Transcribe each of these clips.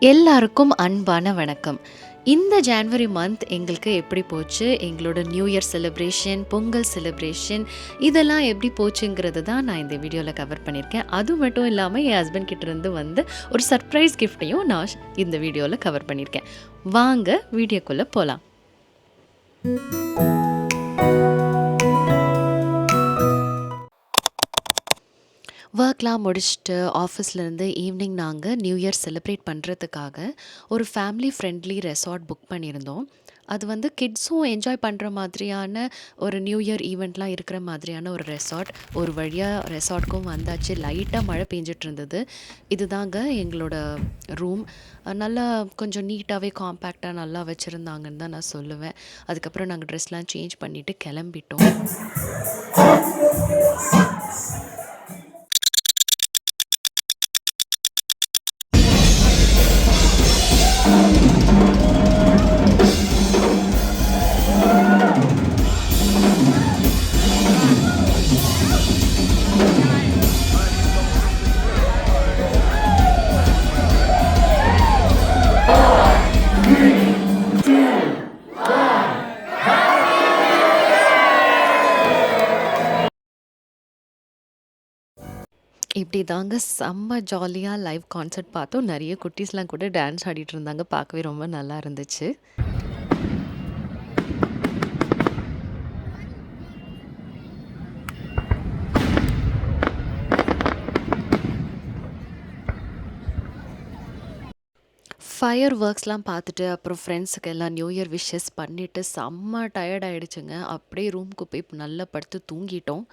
எல்லாருக்கும் அன்பான வணக்கம். இந்த ஜான்வரி மந்த் எங்களுக்கு எப்படி போச்சு? எங்களோட new year celebration Pongal celebration இதெல்லாம் எப்படி போச்சுங்கிறது தான் நான் இந்த வீடியோவில் கவர் பண்ணியிருக்கேன். அது மட்டும் இல்லாமல் என் ஹஸ்பண்ட் கிட்டேருந்து வந்து ஒரு சர்ப்ரைஸ் கிஃப்ட்டையும் நான் இந்த வீடியோவில் கவர் பண்ணியிருக்கேன். வாங்க வீடியோக்குள்ளே போகலாம் ஒர்க்லாம் முடிச்சுட்டு ஆஃபீஸ்லேருந்து ஈவினிங் நாங்கள் நியூ இயர் செலிப்ரேட் பண்ணுறதுக்காக ஒரு ஃபேமிலி ஃப்ரெண்ட்லி ரெசார்ட் புக் பண்ணியிருந்தோம். அது வந்து கிட்ஸும் என்ஜாய் பண்ணுற மாதிரியான ஒரு நியூ இயர் ஈவெண்ட்லாம் இருக்கிற மாதிரியான ஒரு ரெசார்ட் ஒரு வழியாக ரெசார்ட்க்கும் வந்தாச்சு. லைட்டாக மழை பெஞ்சிட்டு இருந்தது இதுதாங்க எங்களோட ரூம் நல்லா கொஞ்சம் நீட்டாகவே காம்பேக்டாக நல்லா வச்சுருந்தாங்கன்னு தான் நான் சொல்லுவேன். அதுக்கப்புறம் நாங்கள் ட்ரெஸ்லாம் சேஞ்ச் பண்ணிவிட்டு கிளம்பிட்டோம். இப்படி தாங்க செம்ம ஜாலியாக லைவ் கான்சர்ட் பார்த்தோம். நிறைய குட்டீஸ்லாம் கூட டான்ஸ் ஆடிட்டு இருந்தாங்க. பார்க்கவே ரொம்ப நல்லா இருந்துச்சு. ஃபயர் ஒர்க்ஸ்லாம் பார்த்துட்டு அப்புறம் ஃப்ரெண்ட்ஸுக்கு எல்லாம் நியூ இயர் விஷஸ் பண்ணிவிட்டு செம்ம டயர்ட் ஆகிடுச்சுங்க அப்படியே ரூம்க்கு போய் நல்லா படுத்து தூங்கிட்டோம்.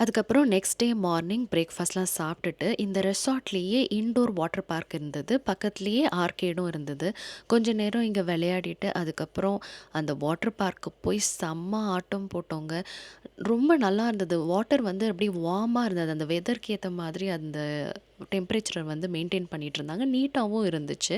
அதுக்கப்புறம் நெக்ஸ்ட் டே மார்னிங் பிரேக்ஃபாஸ்ட்லாம் சாப்பிட்டுட்டு இந்த ரெசார்ட்லேயே இன்டோர் வாட்டர் பார்க் இருந்தது. பக்கத்துலேயே ஆர்கேடும் இருந்தது. கொஞ்ச நேரம் இங்கே விளையாடிட்டு அதுக்கப்புறம் அந்த வாட்டர் பார்க்கு போய் செம்ம ஆட்டம் போட்டோங்க. ரொம்ப நல்லா இருந்தது. வாட்டர் வந்து அப்படியே வார்மாக இருந்தது. அந்த வெதருக்கு ஏற்ற மாதிரி அந்த டெம்பரேச்சரை வந்து மெயின்டைன் பண்ணிகிட்டு இருந்தாங்க நீட்டாகவும் இருந்துச்சு.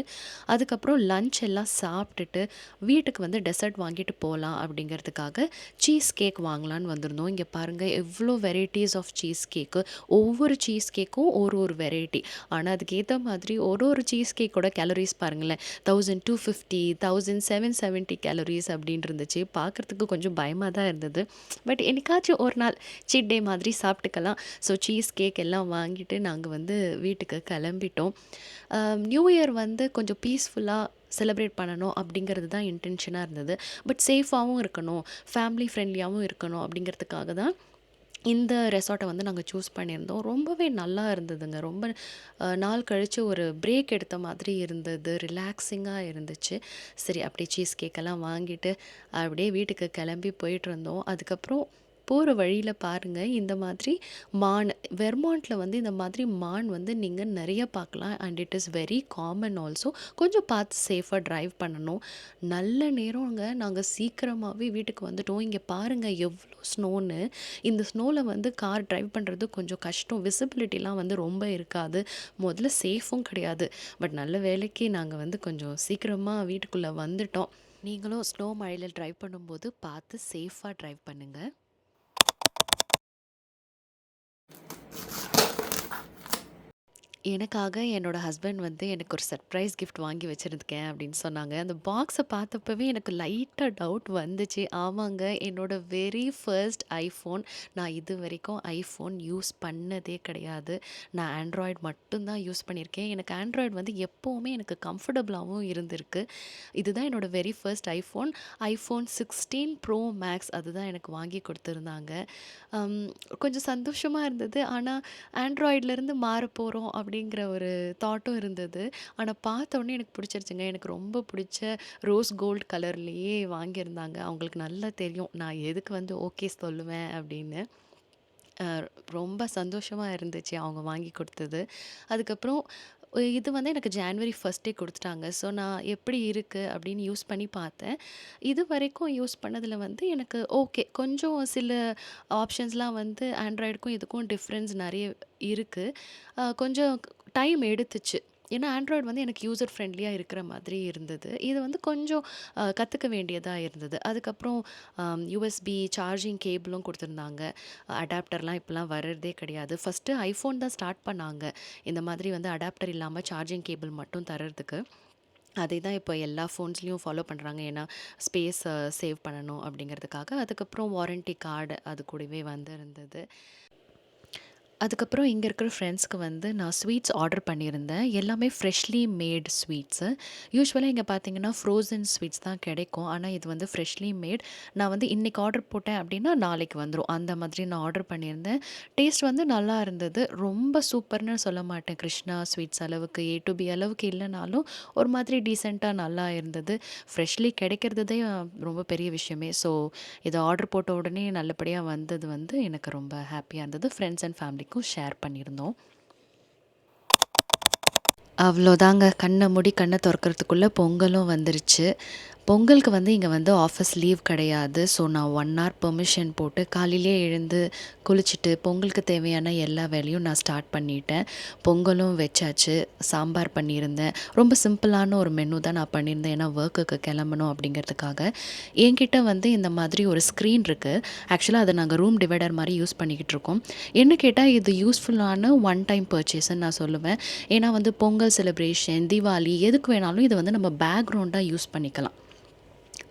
அதுக்கப்புறம் லஞ்ச் எல்லாம் சாப்பிட்டுட்டு வீட்டுக்கு வந்து டெசர்ட் வாங்கிட்டு போகலாம் அப்படிங்கிறதுக்காக சீஸ் கேக் வாங்கலான்னு வந்திருந்தோம். இங்கே பாருங்கள் எவ்வளோ வெரைட்டிஸ் ஆஃப் சீஸ் கேக்கு ஒவ்வொரு சீஸ் கேக்கும் ஒரு ஒரு வெரைட்டி ஆனால் அதுக்கேற்ற மாதிரி ஒரு ஒரு சீஸ் கேக்கோட கேலரிஸ் பாருங்களேன். Thousand two fifty thousand seven seventy calories அப்படின்னு இருந்துச்சு. பார்க்குறதுக்கு கொஞ்சம் பயமாக தான் இருந்தது. பட் என்னைக்காச்சும் ஒரு நாள் சீட் டே மாதிரி சாப்பிட்டுக்கலாம். ஸோ சீஸ் கேக் எல்லாம் வாங்கிட்டு நாங்கள் வந்து வீட்டுக்கு கிளம்பிட்டோம். நியூ இயர் வந்து கொஞ்சம் பீஸ்ஃபுல்லாக செலிப்ரேட் பண்ணணும் அப்படிங்கிறது தான் இன்டென்ஷனாக இருந்தது. பட் சேஃபாகவும் இருக்கணும் ஃபேமிலி ஃப்ரெண்ட்லியாகவும் இருக்கணும் அப்படிங்கிறதுக்காக தான் இந்த ரெசார்ட்டை வந்து நாங்கள் சூஸ் பண்ணியிருந்தோம். ரொம்பவே நல்லா இருந்ததுங்க. ரொம்ப நாள் கழித்து ஒரு பிரேக் எடுத்த மாதிரி இருந்தது. ரிலாக்ஸிங்காக இருந்துச்சு. சரி அப்படியே சீஸ் கேக்கெல்லாம் வாங்கிட்டு அப்படியே வீட்டுக்கு கிளம்பி போயிட்டு இருந்தோம். அதுக்கப்புறம் போகிற வழியில் பாருங்கள் இந்த மாதிரி மான் வெர்மாண்ட்டில் வந்து இந்த மாதிரி மான் வந்து நீங்கள் நிறைய பார்க்கலாம் and it is very common also கொஞ்சம் பார்த்து சேஃபாக ட்ரைவ் பண்ணணும். நல்ல நேரங்க நாங்கள் சீக்கிரமாகவே வீட்டுக்கு வந்துட்டோம். இங்கே பாருங்கள் எவ்வளோ ஸ்னோன்னு இந்த ஸ்னோவில் வந்து கார் ட்ரைவ் பண்ணுறது கொஞ்சம் கஷ்டம். விசிபிலிட்டிலாம் வந்து ரொம்ப இருக்காது. முதல்ல சேஃபும் கிடையாது. பட் நல்ல வேலைக்கு நாங்கள் வந்து கொஞ்சம் சீக்கிரமாக வீட்டுக்குள்ளே வந்துட்டோம். நீங்களும் ஸ்னோ மழையில் ட்ரைவ் பண்ணும்போது பார்த்து சேஃபாக ட்ரைவ் பண்ணுங்கள் எனக்காக என்னோட ஹஸ்பண்ட் வந்து எனக்கு ஒரு சர்ப்ரைஸ் கிஃப்ட் வாங்கி வச்சுருக்கேன் அப்படின்னு சொன்னாங்க. அந்த பாக்ஸை பார்த்தப்பவே எனக்கு லைட்டாக டவுட் வந்துச்சு. ஆமாங்க என்னோட வெரி ஃபர்ஸ்ட் ஐஃபோன் நான் இது வரைக்கும் ஐஃபோன் யூஸ் பண்ணதே கிடையாது. நான் ஆண்ட்ராய்டு மட்டும்தான் யூஸ் பண்ணியிருக்கேன் எனக்கு ஆண்ட்ராய்டு வந்து எப்போவுமே எனக்கு கம்ஃபர்டபுளாகவும் இருந்திருக்கு. இதுதான் என்னோட very first iPhone iPhone sixteen pro max அதுதான் எனக்கு வாங்கி கொடுத்துருந்தாங்க. கொஞ்சம் சந்தோஷமாக இருந்தது. ஆனால் ஆண்ட்ராய்ட்லேருந்து மாற போகிறோம் அப்படிங்கிற ஒரு தாட்டும் இருந்தது. ஆனால் பார்த்தோன்னே எனக்கு பிடிச்சிருச்சுங்க. எனக்கு ரொம்ப பிடிச்ச ரோஸ் கோல்ட் கலர்லேயே வாங்கியிருந்தாங்க. அவங்களுக்கு நல்லா தெரியும். நான் எதுக்கு வந்து ஓகே சொல்லுவேன் அப்படின்னு. ரொம்ப சந்தோஷமாக இருந்துச்சு அவங்க வாங்கி கொடுத்தது. அதுக்கப்புறம் இது வந்து எனக்கு ஜான்வரி ஃபஸ்ட்டே கொடுத்துட்டாங்க. ஸோ நான் எப்படி இருக்குது அப்படின்னு யூஸ் பண்ணி பார்த்தேன். இது வரைக்கும் யூஸ் பண்ணதில் வந்து எனக்கு ஓகே கொஞ்சம் சில ஆப்ஷன்ஸ்லாம் வந்து ஆண்ட்ராய்டுக்கும் இதுக்கும் டிஃப்ரென்ஸ் நிறைய இருக்குது கொஞ்சம் டைம் எடுத்துச்சு. ஏன்னா ஆண்ட்ராய்டு வந்து எனக்கு யூசர் ஃப்ரெண்ட்லியாக இருக்கிற மாதிரி இருந்தது. இது வந்து கொஞ்சம் கற்றுக்க வேண்டியதாக இருந்தது. அதுக்கப்புறம் யூஎஸ்பி சார்ஜிங் கேபிளும் கொடுத்துருந்தாங்க அடாப்டர்லாம் இப்போலாம் வர்றதே கிடையாது. ஃபஸ்ட்டு ஐஃபோன் தான் ஸ்டார்ட் பண்ணாங்க. இந்த மாதிரி வந்து அடாப்டர் இல்லாமல் சார்ஜிங் கேபிள் மட்டும் தர்றதுக்கு. அதை தான் இப்போ எல்லா ஃபோன்ஸ்லேயும் ஃபாலோ பண்ணுறாங்க ஏன்னா, ஸ்பேஸை சேவ் பண்ணணும் அப்படிங்கிறதுக்காக. அதுக்கப்புறம் வாரண்டி கார்டு அது கூடவே வந்து இருந்தது. அதுக்கப்புறம் இங்கே இருக்கிற ஃப்ரெண்ட்ஸ்க்கு வந்து நான் ஸ்வீட்ஸ் ஆர்டர் பண்ணியிருந்தேன். எல்லாமே ஃப்ரெஷ்லி மேட் ஸ்வீட்ஸு. யூஸ்வலாக இங்கே பார்த்தீங்கன்னா, ஃப்ரோசன் ஸ்வீட்ஸ் தான் கிடைக்கும். ஆனால் இது வந்து ஃப்ரெஷ்லி மேட். நான் வந்து இன்றைக்கி ஆர்டர் போட்டேன் அப்படின்னா, நாளைக்கு வந்துடும் அந்த மாதிரி நான் ஆர்டர் பண்ணியிருந்தேன். டேஸ்ட் வந்து நல்லா இருந்தது. ரொம்ப சூப்பர்னு சொல்ல மாட்டேன். கிருஷ்ணா ஸ்வீட்ஸ் அளவுக்கு, ஏ டு பி அளவுக்கு இல்லைனாலும் ஒரு மாதிரி டீசெண்டாக நல்லா இருந்தது. ஃப்ரெஷ்லி கிடைக்கிறதே ரொம்ப பெரிய விஷயமே. ஸோ, இதை ஆர்டர் போட்ட உடனே நல்லபடியாக வந்தது வந்து எனக்கு ரொம்ப ஹாப்பியாக இருந்தது. ஃப்ரெண்ட்ஸ் அண்ட் எல்லாருக்கும் ஷேர் பண்ணியிருந்தோம். அவ்வளோதாங்க. கண்ணை மூடி கண்ணை திறக்கிறதுக்குள்ளே பொங்கலும் வந்துருச்சு. பொங்கலுக்கு வந்து இங்கே வந்து ஆஃபீஸ் லீவ் கிடையாது. ஸோ, நான் ஒன் ஹார் பெர்மிஷன் போட்டு காலையிலேயே எழுந்து, குளிச்சுட்டு, பொங்கலுக்கு தேவையான எல்லா வேலையும் நான் ஸ்டார்ட் பண்ணிட்டேன். பொங்கலும் வச்சாச்சு. சாம்பார் பண்ணியிருந்தேன். ரொம்ப சிம்பிளான ஒரு மெனு தான் நான் பண்ணியிருந்தேன். ஏன்னா, ஒர்க்குக்கு கிளம்பணும் அப்படிங்கிறதுக்காக. என்கிட்ட வந்து இந்த மாதிரி ஒரு ஸ்க்ரீன் இருக்குது ஆக்சுவலாக அதை நாங்கள் ரூம் டிவைடர் மாதிரி யூஸ் பண்ணிக்கிட்டு இருக்கோம். என்ன கேட்டால் இது யூஸ்ஃபுல்லான ஒன் டைம் பர்ச்சேஸ்ன்னு நான் சொல்லுவேன். ஏன்னா வந்து பொங்கல் செலிப்ரேஷன், தீபாவளி எதுக்கு வேணாலும் இதை வந்து நம்ம பேக்ரவுண்டாக யூஸ் பண்ணிக்கலாம்.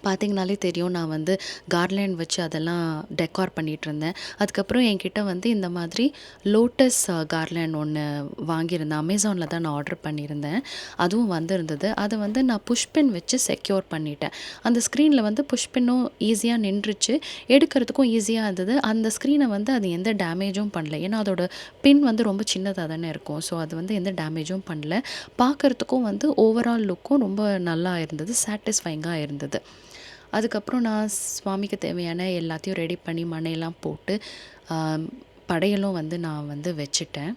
பார்த்தீங்கனாலே தெரியும். நான் வந்து கார்லேண்ட் வச்சு அதெல்லாம் டெக்கார் பண்ணிட்டுருந்தேன். அதுக்கப்புறம் என்கிட்ட வந்து இந்த மாதிரி லோட்டஸ் கார்லேண்ட் ஒன்று வாங்கியிருந்தேன். அமேசானில் தான் நான் ஆர்டர் பண்ணியிருந்தேன். அதுவும் வந்திருந்தது. அதை வந்து நான் புஷ்பின் வச்சு செக்யூர் பண்ணிட்டேன். அந்த ஸ்க்ரீனில் வந்து புஷ் ஈஸியாக நின்றுச்சு. எடுக்கிறதுக்கும் ஈஸியாக இருந்தது. அந்த ஸ்க்ரீனை வந்து அது எந்த டேமேஜும் பண்ணல. ஏன்னா, அதோட பின் வந்து ரொம்ப சின்னதாக தானே இருக்கும். ஸோ, அது வந்து எந்த டேமேஜும் பண்ணல. பார்க்கறதுக்கும் வந்து ஓவரால் லுக்கும் ரொம்ப நல்லா இருந்தது. சாட்டிஸ்ஃபைங்காக இருந்தது. அதுக்கப்புறம் நான் சுவாமிக்கு தேவையான எல்லாத்தையும் ரெடி பண்ணி மணையெல்லாம் போட்டு, படையலும் வந்து நான் வந்து வச்சுட்டேன்.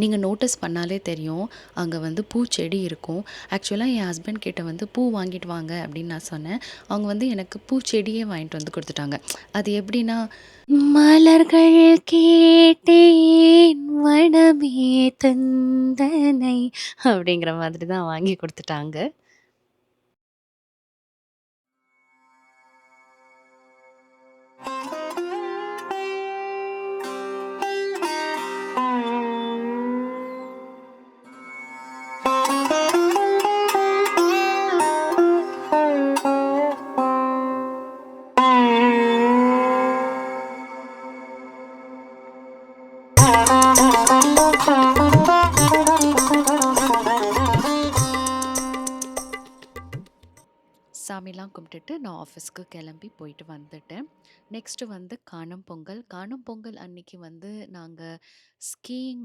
நீங்கள் நோட்டீஸ் பண்ணாலே தெரியும். அங்கே வந்து பூச்செடி இருக்கும். ஆக்சுவலாக என் ஹஸ்பண்ட் கிட்ட வந்து பூ வாங்கிட்டு வாங்க அப்படின்னு நான் சொன்னேன். அவங்க வந்து எனக்கு பூச்செடியே வாங்கிட்டு வந்து கொடுத்துட்டாங்க அது எப்படின்னா, மலர்கள் கேட்டேன் வனமே தந்தனை அப்படிங்கிற மாதிரி தான் வாங்கி கொடுத்துட்டாங்க சாமிலாம் கும்பிட்டுட்டு நான் ஆஃபீஸ்க்கு கிளம்பி போயிட்டு வந்துட்டேன். நெக்ஸ்ட்டு வந்து காணும் பொங்கல். காணும் பொங்கல் அன்னைக்கு வந்து நாங்கள் ஸ்கீயிங்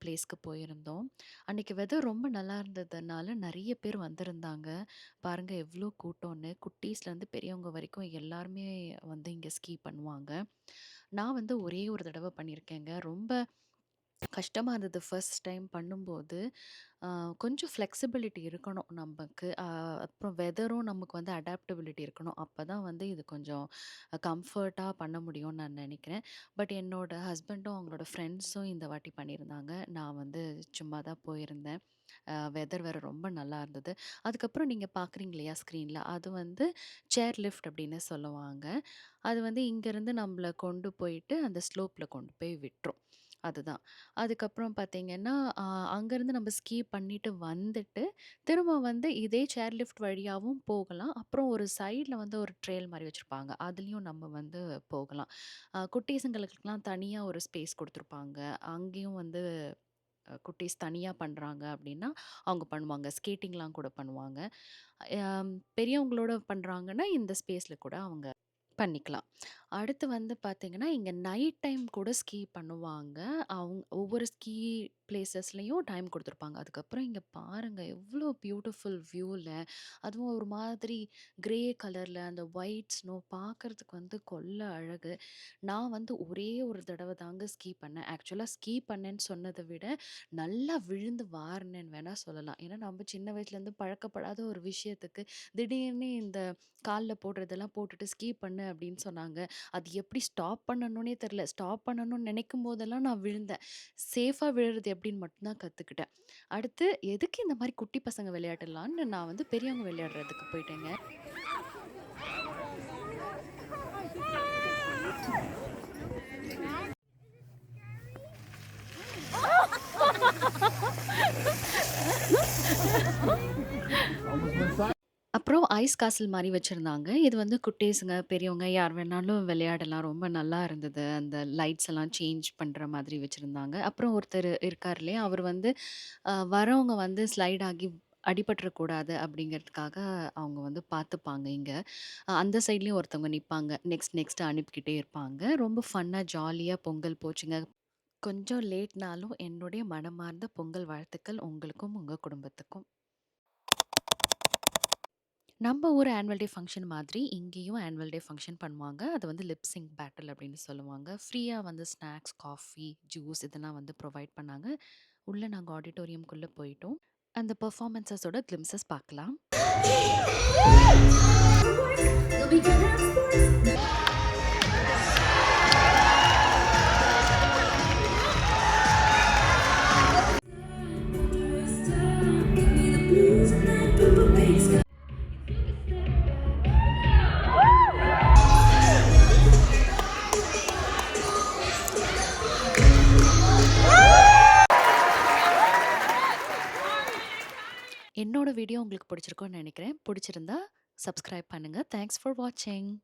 பிளேஸ்க்கு போயிருந்தோம். அன்றைக்கி வெதர் ரொம்ப நல்லா இருந்ததுனால நிறைய பேர் வந்திருந்தாங்க. பாருங்கள் எவ்வளோ கூட்டம்னு. குட்டீஸ்லேருந்து பெரியவங்க வரைக்கும் எல்லாருமே வந்து இங்கே ஸ்கீ பண்ணுவாங்க. நான் வந்து ஒரே ஒரு தடவை பண்ணியிருக்கேங்க. ரொம்ப கஷ்டமாக இருந்தது ஃபர்ஸ்ட் டைம் பண்ணும்போது. கொஞ்சம் ஃப்ளெக்சிபிலிட்டி இருக்கணும் நமக்கு. அப்புறம் வெதரும் நமக்கு வந்து அடாப்டபிலிட்டி இருக்கணும். அப்போ தான் வந்து இது கொஞ்சம் கம்ஃபர்ட்டாக பண்ண முடியும்னு நான் நினைக்கிறேன் பட் என்னோட ஹஸ்பண்டும், அவங்களோட ஃப்ரெண்ட்ஸும் இந்த வாட்டி பண்ணியிருந்தாங்க. நான் வந்து சும்மா தான் போயிருந்தேன். வெதர் வேறு ரொம்ப நல்லா இருந்தது. அதுக்கப்புறம் நீங்கள் பார்க்குறீங்க இல்லையா ஸ்க்ரீனில் அது வந்து சேர் லிஃப்ட் அப்படின்னு சொல்லுவாங்க. அது வந்து இங்கேருந்து நம்மள கொண்டு போயிட்டு அந்த ஸ்லோப்பில் கொண்டு போய் விட்டுரும். அதுதான். அதுக்கப்புறம் பார்த்தீங்கன்னா, அ அங்கேருந்து நம்ம ஸ்கீ பண்ணிட்டு வந்துட்டு, திரும்ப வந்து இதே சேர் லிஃப்ட் வழியாவும் போகலாம். அப்புறம் ஒரு சைட்ல வந்து ஒரு ட்ரெயில் மாரி வச்சிருப்பாங்க. அதுலயும் நம்ம வந்து போகலாம். அ குட்டீஸுங்களுக்குலாம் தனியா ஒரு ஸ்பேஸ் குடுத்துருப்பாங்க. அங்கேயும் வந்து அ குட்டீஸ் தனியா பண்றாங்க அப்படின்னா, அவங்க பண்ணுவாங்க. ஸ்கேட்டிங்லாம் கூட பண்ணுவாங்க. பெரியவங்களோட பண்றாங்கன்னா, இந்த ஸ்பேஸ்ல கூட அவங்க பண்ணிக்கலாம். அடுத்து வந்து பார்த்தீங்கன்னா, இங்க நைட் டைம் கூட ஸ்கீ பண்ணுவாங்க. அவுங் ஒவ்வொரு ஸ்கீ பிளேஸஸ்லயும் டைம் குடுத்துருப்பாங்க. அதுக்கப்புறம் இங்க பாருங்க எவ்ளோ பியூட்டிஃபுல் வியூல, அதுவும் ஒரு மாதிரி கிரே கலர்ல அந்த ஒயிட் ஸ்னோ பார்க்கறதுக்கு வந்து கொள்ள அழகு. நான் வந்து ஒரே ஒரு தடவ தாங்க ஸ்கீ பண்ணேன். ஆக்சுவலா ஸ்கீ பண்ணேன்னு சொன்னத விட, நல்லா விழுந்து வாருனேன்னு வேணா சொல்லலாம். ஏன்னா, நம்ம சின்ன வயசுலேருந்து பழக்கப்படாத ஒரு விஷயத்துக்கு, திடீர்னு இந்த கால்ல போடுறதெல்லாம் போட்டுட்டு ஸ்கீ பண்ணு அப்படின்னு சொன்னாங்க. அது எப்படி ஸ்டாப் பண்ணணும்னே தெரியல. ஸ்டாப் பண்ணணும்னு நினைக்கும் போதெல்லாம் நான் விழுந்தேன். சேஃபா விழுறது எப்படின்னு மட்டும் தான் கத்துக்கிட்டேன். அடுத்து எதுக்கு இந்த மாரி குட்டி பசங்க விளையாடலான்னு நான் வந்து பெரியவங்க விளையாடுறதுக்கு போயிட்டேங்க. அப்புறம் ஐஸ் காசில் மாரி வச்சிருந்தாங்க. இது வந்து குட்டீஸுங்க, பெரியவங்க யார் வேணாலும் விளையாடலாம். ரொம்ப நல்லா இருந்தது. அந்த லைட்ஸ் எல்லாம் சேஞ்ச் பண்ற மாதிரி வச்சிருந்தாங்க. அப்புறம் ஒருத்தர் இருக்காரு இல்லையா, அவர் வந்து அ வரவங்க வந்து ஸ்லைட் ஆகி அடிபட்டுறக்கூடாது அப்படிங்கிறதுக்காக அவங்க வந்து பார்த்துப்பாங்க இங்க. அ அந்த சைட்லயும் ஒருத்தவங்க நிப்பாங்க. நெக்ஸ்ட் நெக்ஸ்ட் அனுப்பிக்கிட்டே இருப்பாங்க. ரொம்ப ஃபன்னா, ஜாலியா பொங்கல் போச்சுங்க. கொஞ்சம் லேட்னாலும் என்னுடைய மனமார்ந்த பொங்கல் வாழ்த்துக்கள் உங்களுக்கும், உங்க குடும்பத்துக்கும். நம்ம ஊர் ஆனுவல் டே ஃபங்ஷன் மாதிரி இங்கேயும் ஆனுவல் டே ஃபங்க்ஷன் பண்ணுவாங்க. அது வந்து லிப் சிங்க் பேட்டில் அப்படின்னு சொல்லுவாங்க. ஃப்ரீயா வந்து ஸ்நாக்ஸ், காஃபி, ஜூஸ் இதெல்லாம் வந்து ப்ரொவைட் பண்ணாங்க. உள்ள நாங்க ஆடிட்டோரியம்குள்ள போயிட்டோம். அந்த பெர்ஃபார்மன்ஸஸோட கிளிம்ஸஸ் பார்க்கலாம். பிடிச்சிருக்கும்னு நினைக்கிறேன். பிடிச்சிருந்தா சப்ஸ்கிரைப் பண்ணுங்க. தேங்க்ஸ் ஃபார் வாட்சிங்.